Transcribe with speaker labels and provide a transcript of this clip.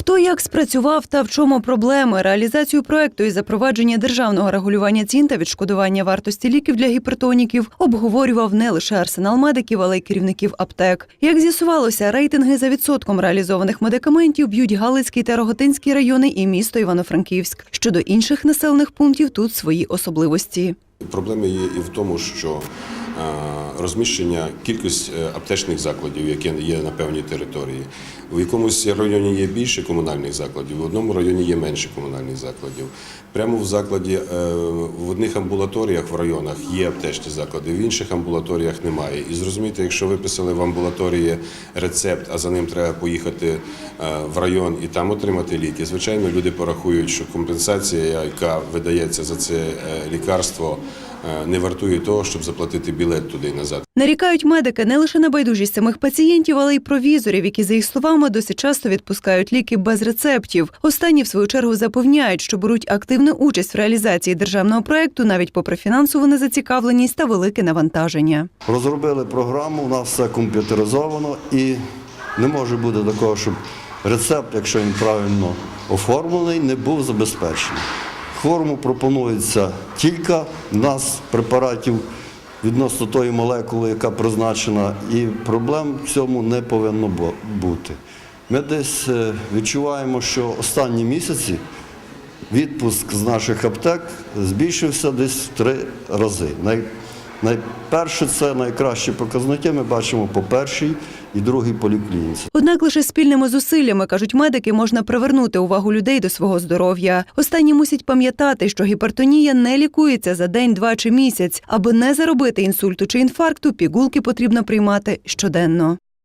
Speaker 1: Хто як спрацював та в чому проблеми? Реалізацію проекту і запровадження державного регулювання цін та відшкодування вартості ліків для гіпертоніків обговорював не лише арсенал медиків, але й керівників аптек. Як з'ясувалося, рейтинги за відсотком реалізованих медикаментів б'ють Галицький та Роготинський райони і місто Івано-Франківськ. Щодо інших населених пунктів тут свої особливості.
Speaker 2: Проблема є і в тому, що розміщення кількість е, аптечних закладів, які є на певній території. В якомусь районі є більше комунальних закладів, в одному районі є менше комунальних закладів. Прямо в закладі е, в одних амбулаторіях в районах є аптечні заклади, в інших амбулаторіях немає. І зрозумійте, якщо виписали в амбулаторії рецепт, а за ним треба поїхати е, в район і там отримати ліки. Звичайно, люди порахують, що компенсація, яка видається за це е, лікарство, е, не вартує того, щоб заплатити білет туди і назад.
Speaker 1: Нарікають медики не лише на байдужість самих пацієнтів, але й провізорів, які, за їх словами, досить часто відпускають ліки без рецептів. Останні, в свою чергу, запевняють, що беруть активну участь в реалізації державного проекту, навіть попри фінансову незацікавленість та велике навантаження.
Speaker 3: Розробили програму, у нас все комп'ютеризовано і не може бути такого, щоб рецепт, якщо він правильно оформлений, не був забезпечений. Хворому пропонується кілька в нас препаратів відносно тої молекули, яка призначена, і проблем в цьому не повинно бути. Ми десь е, відчуваємо, що останні місяці відпуск з наших аптек збільшився десь в три рази. Най, найперше це найкращі показники ми бачимо по першій і другій поліклініці.
Speaker 1: Однак лише спільними зусиллями, кажуть медики, можна привернути увагу людей до свого здоров'я. Останні мусять пам'ятати, що гіпертонія не лікується за день, два чи місяць. Аби не заробити інсульту чи інфаркту, пігулки потрібно приймати щоденно.